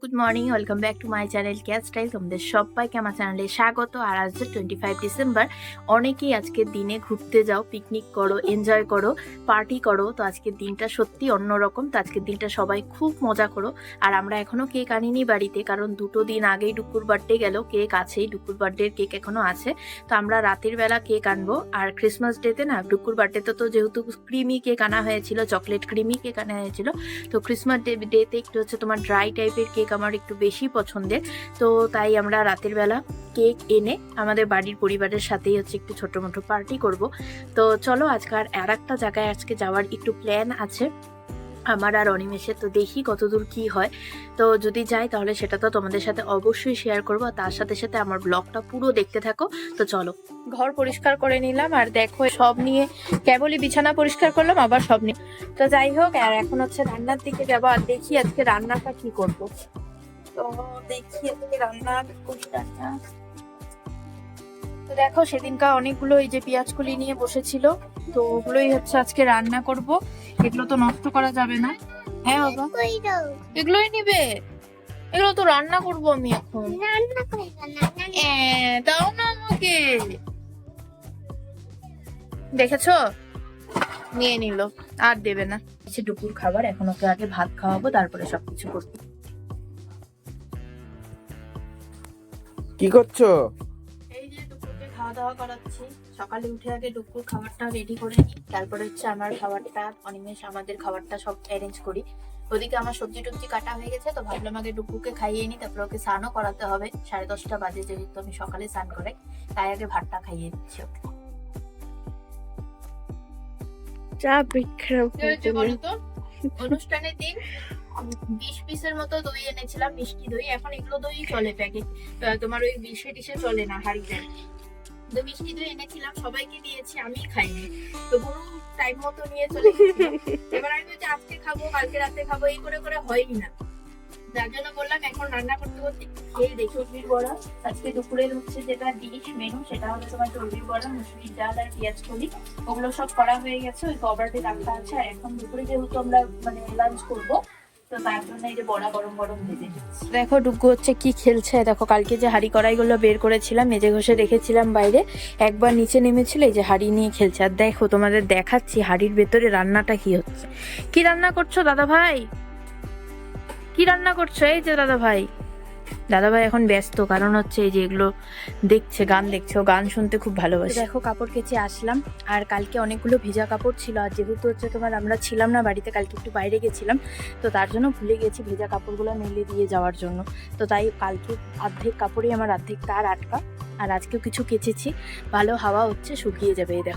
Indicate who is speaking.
Speaker 1: Good morning welcome back to my channel cat style তোমাদের সবাইকে আমার চ্যানেলে স্বাগত। আর আজ টোয়েন্টি ফাইভ ডিসেম্বর অনেকেই আজকের দিনে ঘুরতে যাও পিকনিক করো এনজয় করো পার্টি করো। তো আজকের দিনটা সত্যি অন্যরকম। তো আজকের দিনটা সবাই খুব মজা করো। আর আমরা এখনও কেক আনিনি বাড়িতে, কারণ দুটো দিন আগেই ডুকুর বার্থডে গেল। কেক আছেই ডুকুর বার্থডের কেক এখনও আছে। তো আমরা রাতের বেলা কেক আনব। আর ক্রিসমাস ডেতে না ডুকুর বার্থডেতে তো যেহেতু ক্রিমি কেক আনা হয়েছিল চকলেট ক্রিমি কেক আনা হয়েছিল, তো ক্রিসমাস ডে ডেতে একটু হচ্ছে তোমার ড্রাই টাইপের কেক আমার একটু বেশি পছন্দের। তো তাই আমরা রাতের বেলা কেক এনে আমাদের বাড়ির পরিবারের সাথেই হচ্ছে একটু ছোট মোটো পার্টি করব। তো চলো আজকে আর একটা জায়গায় আজকে যাওয়ার একটু প্ল্যান আছে। আমার আর অনিমেষের তো দেখি কতদূর কি হয়। তো যদি যাই তাহলে সেটা তো তোমাদের সাথে অবশ্যই শেয়ার করব। তার সাথে সাথে আমার ব্লগটা পুরো দেখতে থাকো। তো চলো। ঘর পরিষ্কার করে নিলাম। আর দেখো, সব নিয়ে কেবলই বিছানা পরিষ্কার করলাম, আবার সব নিয়ে। তো যাই হোক, আর এখন হচ্ছে রান্নার দিকে যাব। আর দেখি আজকে রান্নাটা কি করব। তো দেখি আজকে রান্না করি রান্না তো দেখো সেদিনকার অনেকগুলো এই যে পেঁয়াজ কুলি নিয়ে বসেছিল তো ওগুলোই হচ্ছে আজকে রান্না করব। এগুলো তো নষ্ট করা যাবে না। হ্যাঁ বাবা। এগুলোই নিবে। এগুলো তো রান্না করব আমি এখন। এ, দাও না আমাকে। দেখেছ? নিয়ে নিল। আর দেবে না। সে দুপুর খাবার এখন ওকে আগে ভাত খাওয়াবো তারপরে সবকিছু করব।
Speaker 2: কি করছ?
Speaker 1: খাওয়া দাওয়া করাচ্ছি। সকালে উঠে আগে দুপুর খাবারটা রেডি করে নিই। তারপরে হচ্ছে আমার খাবারটা অনিমেষ আমাদের খাবারটা সব অ্যারেঞ্জ করি। ওদিকে আমার সবজি টবজি কাটা হয়ে গেছে তো ভাবলাম আগে ডুকুকে খাইয়ে নিই তারপরে ওকে স্নানও করাতে হবে। সাড়ে দশটা বাজে যেহেতু আমি সকালে স্নান করে তাই আগে ভাতটা খাইয়ে দিচ্ছি ওকে।
Speaker 3: চা বিক্রম?
Speaker 1: অনুষ্ঠানের দিন বিশ পিসের মতো দই এনেছিলাম মিষ্টি দই। এখন এগুলো দই চলে প্যাকেট। তোমার ওই বিশে টিশে চলে না হাড়িতে? তো মিষ্টি এনেছিলাম, সবাইকে দিয়েছি আমি খাইনি। তো পুরো টাইম মতো নিয়ে চলে গেছিল এবার আমি বলছি, আজকে খাব, কালকে রাতে খাব। এই করে করে হয়ই না। যার জন্য বললাম, এখন রান্না করতে করতে খেয়ে দেখি। চর্বির বড়া, আজকে দুপুরের হচ্ছে যেটা ডিশ মেনু সেটা হলো তোমার চর্বির বড়া, মুসুরির ডাল আর পেঁয়াজ কলি। ওগুলো সব করা হয়ে গেছে, ওই কভারতে রাখা আছে আর এখন দুপুরে যেহেতু আমরা মানে লাঞ্চ করব দেখো, ডুগু হচ্ছে কি খেলছে। দেখো, কালকে যে হাড়ি কড়াইগুলো বের করেছিলাম, মেজে ঘষে রেখেছিলাম বাইরে, একবার নিচে নেমেছিল, এই যে হাড়ি নিয়ে খেলছে। আর দেখো, তোমাদের দেখাচ্ছি হাড়ির ভেতরে রান্নাটা কি হচ্ছে। কি রান্না করছ দাদা ভাই কি রান্না করছ? এই যে দাদা ভাই দাদা ভাই এখন ব্যস্ত, কারণ হচ্ছে এই যে এগুলো দেখছে, গান দেখছে, ও গান শুনতে খুব ভালোবাসে। দেখো, কাপড় কেচে আসলাম, আর কালকে অনেকগুলো ভেজা কাপড় ছিল, আর যেহেতু হচ্ছে তোমার আমরা ছিলাম না বাড়িতে, কালকে একটু বাইরে গেছিলাম, তো তার জন্য ভুলে গেছি ভেজা কাপড়গুলো মেলে দিয়ে যাওয়ার জন্য। তো তাই কালকে অর্ধেক কাপড়ই আমার অর্ধেক তার আটকা, আর আজকেও কিছু কেচেছি, ভালো হাওয়া হচ্ছে, শুকিয়ে যাবে, এই দেখো।